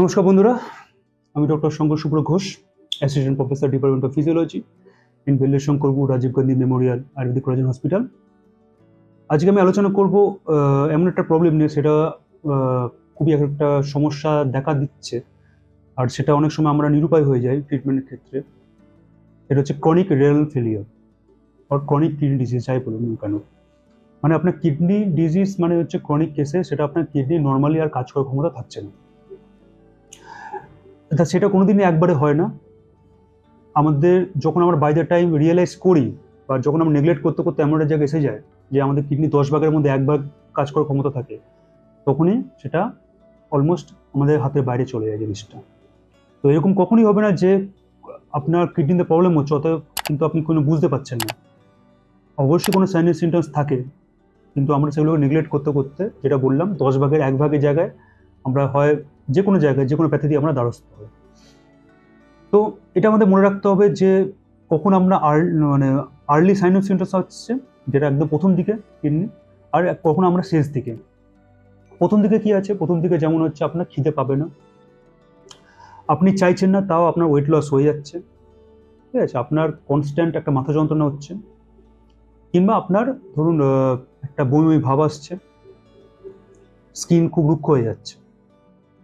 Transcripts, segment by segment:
নমস্কার বন্ধুরা, আমি doctor Shankar Subra Ghosh assistant professor department of physiology in Belle Shankarpur Rajiv Gandhi memorial ayurvedic college hospital আজকে আমি আলোচনা করব এমন একটা প্রবলেম নিয়ে, সেটা খুবই একটা সমস্যা দেখা দিচ্ছে, আর সেটা অনেক সময় আমরা নিরুপায় হয়ে যাই ট্রিটমেন্টের ক্ষেত্রে। এটা হচ্ছে ক্রনিক রেনাল ফেলিয়ার আর ক্রনিক কিডনি ডিজিজ যাই বলুন কেন। মানে আপনার কিডনি ডিজিজ মানে হচ্ছে ক্রনিক কেসে সেটা আপনার কিডনি নর্মালি আর কাজ করার ক্ষমতা থাকছে না। তা সেটা কোনোদিনই একবারে হয় না। আমাদের যখন আমরা বাই দ্য টাইম রিয়েলাইজ করি বা যখন আমরা নেগলেক্ট করতে করতে এমন একটা জায়গায় এসে যায় যে আমাদের কিডনি দশ ভাগের মধ্যে এক ভাগ কাজ করার ক্ষমতা থাকে, তখনই সেটা অলমোস্ট আমাদের হাতের বাইরে চলে যায় জিনিসটা। তো এরকম কখনই হবে না যে আপনার কিডনিতে প্রবলেম হচ্ছে, অতএব কিন্তু আপনি কোনো বুঝতে পারছেন না। অবশ্যই কোনো সাইনের সিমটমস থাকে, কিন্তু আমরা সেগুলোকে নেগলেক্ট করতে করতে যেটা বললাম, দশ ভাগের এক ভাগের জায়গায় আমরা হয় যে কোনো জায়গায় যে কোনো প্যাথে দিয়ে আমরা দ্বারস্থ হই। তো এটা আমাদের মনে রাখতে হবে যে কখন আমরা আর মানে আর্লি সাইন অফ সিমটমস হচ্ছে, যেটা একদম প্রথম দিকে কিডনি, আর কখন আমরা শেষ দিকে। প্রথম দিকে কি আছে? প্রথম দিকে যেমন হচ্ছে আপনার খিদে পাবে না। আপনি চাইছেন না, তাও আপনার ওয়েট লস হয়ে যাচ্ছে। ঠিক আছে, আপনার কনস্ট্যান্ট একটা মাথা যন্ত্রণা হচ্ছে। কিংবা আপনার ধরুন একটা বমি ভাব আসছে। স্কিন খুব রুক্ষ হয়ে যাচ্ছে।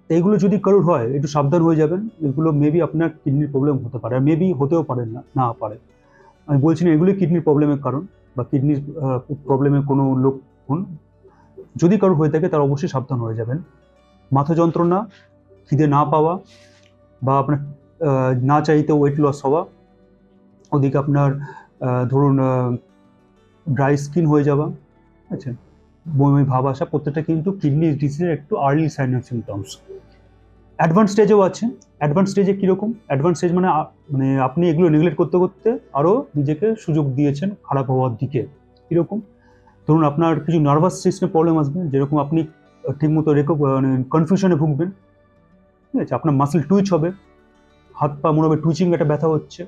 তো এইগুলো যদি কারোর হয়, একটু সাবধান হয়ে যাবেন। এগুলো মেবি আপনার কিডনির প্রবলেম হতে পারে। মেবি হতেও পারে না না পারে। আমি বলছি না, এগুলোই কিডনির প্রবলেমের কারণ বা কিডনির প্রবলেমের কোনো লক্ষণ। যদি কারোর হয়ে থাকে, তার অবশ্যই সাবধান হয়ে যাবেন। মাথা যন্ত্রণা, খিদে না পাওয়া বা আপনার না চাইতে ওয়েট লস হওয়া। ওদিকে আপনার ধরুন ড্রাই স্কিন হয়ে যাওয়া। বমি বমি ভাব আসা, প্রত্যেকটা কিন্তু কিডনি ডিজিজের একটু early sign of symptoms advance স্টেজেও আছে। অ্যাডভান্স স্টেজে কীরকম? অ্যাডভান্স স্টেজ মানে মানে আপনি এগুলো নেগলেক্ট করতে করতে আরও নিজেকে সুযোগ দিয়েছেন খারাপ হওয়ার দিকে। কীরকম? ধরুন আপনার কিছু নার্ভাস সিস্টেমে প্রবলেম আসবে, যেরকম আপনি ঠিকমতো রেকো মানে কনফিউশনে ভুগবেন। ঠিক আছে? আপনার মাসেল টুইচ হবে, হাত পা মনে হবে টুইচিং একটা ব্যথা হচ্ছে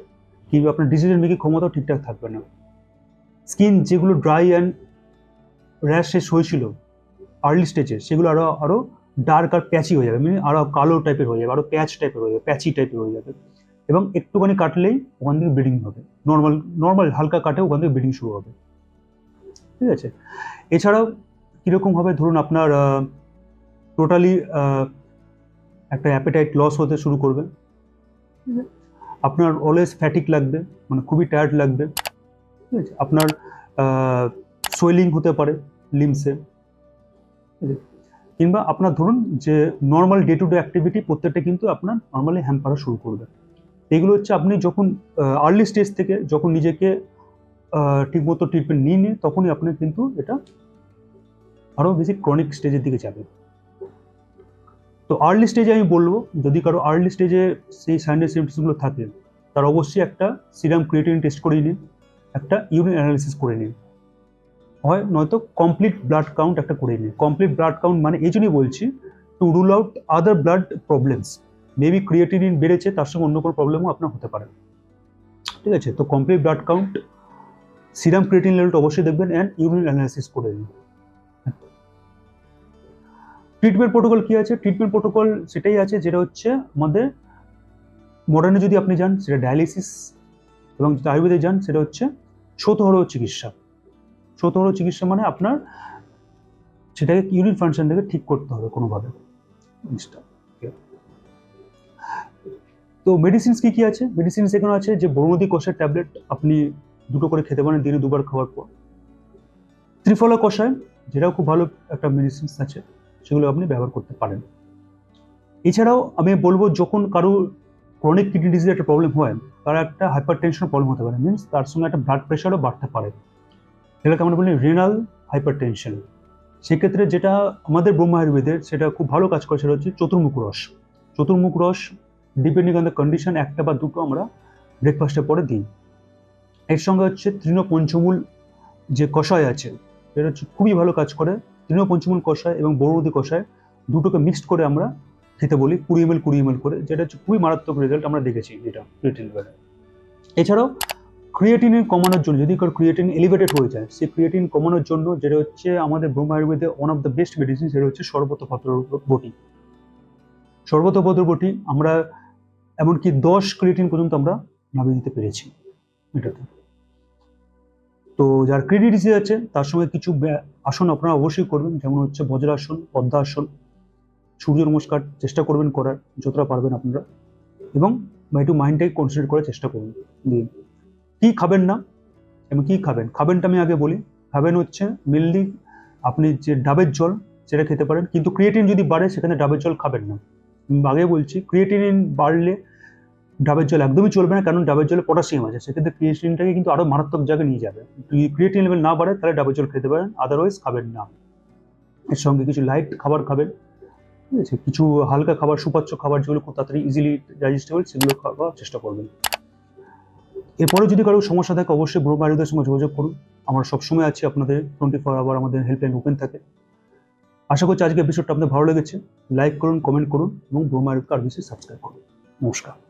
কিংবা আপনার ডিসিশন মেকিং ক্ষমতাও ঠিকঠাক থাকবে না। স্কিন যেগুলো ড্রাই অ্যান্ড র্যাশ শেষ হয়েছিল আর্লি স্টেজে সেগুলো আরও আরও ডার্ক আর প্যাচি হয়ে যাবে মানে আরও কালো টাইপের হয়ে যাবে আরও প্যাচ টাইপের হয়ে যাবে প্যাচি টাইপের হয়ে যাবে। এবং একটুখানি কাটলেই ওখান থেকে ব্লিডিং হবে। নর্মাল নর্মাল হালকা কাটে ওখান থেকে ব্লিডিং শুরু হবে। ঠিক আছে? এছাড়াও কীরকম হবে? ধরুন আপনার টোটালি একটা অ্যাপেটাইট লস হতে শুরু করবে। ঠিক আছে? আপনার অলওয়েজ ফ্যাটিক লাগবে মানে খুবই টায়ার্ড লাগবে। ঠিক আছে? আপনার সোয়েলিং হতে পারে লিমসে কিংবা আপনার ধরুন যে normal day to day activity প্রত্যেকটা কিন্তু আপনার নর্মালি হ্যাম্পারা শুরু করবে। এগুলো হচ্ছে আপনি যখন আর্লি স্টেজ থেকে যখন নিজেকে ঠিকমতো ট্রিটমেন্ট নিয়ে নিয়ে তখনই আপনি কিন্তু এটা আরও বেশি ক্রনিক স্টেজের দিকে যাবে তো আর্লি স্টেজে আমি বলব, যদি কারও আর্লি স্টেজে সেই সাইনের সিমটমসগুলো থাকে, তার অবশ্যই একটা সিরাম ক্রিয়েটিন টেস্ট করে নিন, একটা ইউরিন অ্যানালিসিস করে নিন। হয়, নয়তো কমপ্লিট ব্লাড কাউন্ট একটা করে নিন। কমপ্লিট ব্লাড কাউন্ট মানে এই জন্যই বলছি to rule out other blood problems maybe creatinine বেড়েছে, তার সঙ্গে অন্য কোনো প্রবলেমও আপনার হতে পারে। ঠিক আছে? তো complete blood count serum creatine লেভেলটা অবশ্যই দেখবেন অ্যান্ড ইউরিন অ্যানালিসিস করে নিন। ট্রিটমেন্ট প্রোটোকল কি আছে? ট্রিটমেন্ট প্রোটোকল সেটাই আছে, যেটা হচ্ছে আমাদের মডার্নে যদি আপনি যান, সেটা ডায়ালিসিস এবং যদি আয়ুর্বেদে যান, সেটা হচ্ছে শতহর চিকিৎসা। শতহর চিকিৎসা মানে আপনার সেটাকে ইউরিন ফাংশনটাকে ঠিক করতে হবে কোনোভাবে। জিনিসটা তো মেডিসিনস কি কি আছে? মেডিসিন এখানে আছে যে বরমদি কষায় ট্যাবলেট আপনি দুটো করে খেতে পারেন, দিনে দুবার খাওয়ার পর। ত্রিফলা কষায়, যেটাও খুব ভালো একটা মেডিসিনস আছে, সেগুলো আপনি ব্যবহার করতে পারেন। এছাড়াও আমি বলব যখন কারও ক্রনিক কিডনি ডিজিজের একটা প্রবলেম হয়, তার একটা হাইপার টেনশনের প্রবলেম হতে পারে। মিনস তার সঙ্গে একটা ব্লাড প্রেশারও বাড়তে পারে। যেটাকে আমরা বলি রেনাল হাইপার টেনশন সেক্ষেত্রে যেটা আমাদের ব্রহ্ম আয়ুর্বেদের, সেটা খুব ভালো কাজ করে, সেটা হচ্ছে চতুর্মুখ রস। চতুর্মুখ রস ডিপেন্ডিং অন দ্য কন্ডিশন একটা বা দুটো আমরা ব্রেকফাস্টের পরে দিই। এর সঙ্গে হচ্ছে তৃণ পঞ্চমূল যে কষায় আছে, সেটা হচ্ছে খুবই ভালো কাজ করে। তৃণ পঞ্চমূল কষায় এবং বড়মতি কষায় দুটোকে মিক্সড করে আমরা খেতে বলি, কুড়ি এমএল কুড়ি এমএল করে, যেটা হচ্ছে খুবই মারাত্মক রেজাল্ট আমরা দেখেছি যেটা রিটেল এছাড়াও ক্রিয়েটিনের কমানোর জন্য, যদি কারও ক্রিয়েটিন এলিভেটেড হয়ে যায়, সেই ক্রিয়েটিন কমানোর জন্য যেটা হচ্ছে আমাদের ব্রহ্ম আয়ুর্বেদে one of the best medicine সেটা হচ্ছে সর্বত পাত্র বটি। সর্বতোপদ্র বটি আমরা, এমনকি দশ ক্রিয়েটিন পর্যন্ত আমরা নামিয়ে দিতে পেরেছি এটাতে। তো যার ক্রেডিট ডিজিজ আছে, তার সঙ্গে কিছু আসন আপনারা অবশ্যই করবেন, যেমন হচ্ছে বজ্রাসন, পদ্মাসন, সূর্য নমস্কার চেষ্টা করবেন করার, যতটা পারবেন আপনারা। এবং বা একটু মাইন্ডটাকে কনসেন্ট্রেট করার চেষ্টা করুন দিয়ে কী খাবেন না? এবং কি খাবেন? খাবেনটা আমি আগে বলি। খাবেন হচ্ছে মেনলি আপনি যে ডাবের জল, সেটা খেতে পারেন। কিন্তু ক্রিয়েটিন যদি বাড়ে, সেখানে ডাবের জল খাবেন না। আগে বলছি ক্রিয়েটিন বাড়লে ডাবের জল একদমই চলবে না, কারণ ডাবের জলে পটাশিয়াম আছে। সেক্ষেত্রে ক্রিয়েটিনটাকে কিন্তু আরও মারাত্মক জায়গায় নিয়ে যাবে। ক্রিয়েটিন লেভেল না বাড়ে, তাহলে ডাবের জল খেতে পারেন আদারওয়াইজ খাবেন না। এর সঙ্গে কিছু লাইট খাবার খাবেন। ঠিক আছে? কিছু হালকা খাবার, সুপাচ্য খাবার, যেগুলো খুব তাড়াতাড়ি ইজিলি ডাইজেস্টেবল সেগুলো খাওয়ার চেষ্টা করবেন। এরপরে যদি কারও সমস্যা থাকে, অবশ্যই ব্রহ্মায়ুদের সঙ্গে যোগাযোগ করুন। আমরা সবসময় আছি আপনাদের টোয়েন্টি ফোর আওয়ার আমাদের হেল্পলাইন ওপেন থাকে। আশা করছি আজকে এপিসোডটা আপনাদের ভালো লেগেছে। লাইক করুন কমেন্ট করুন এবং ব্রহ্মায়ুদকে আর বেশি সাবস্ক্রাইব করুন। নমস্কার।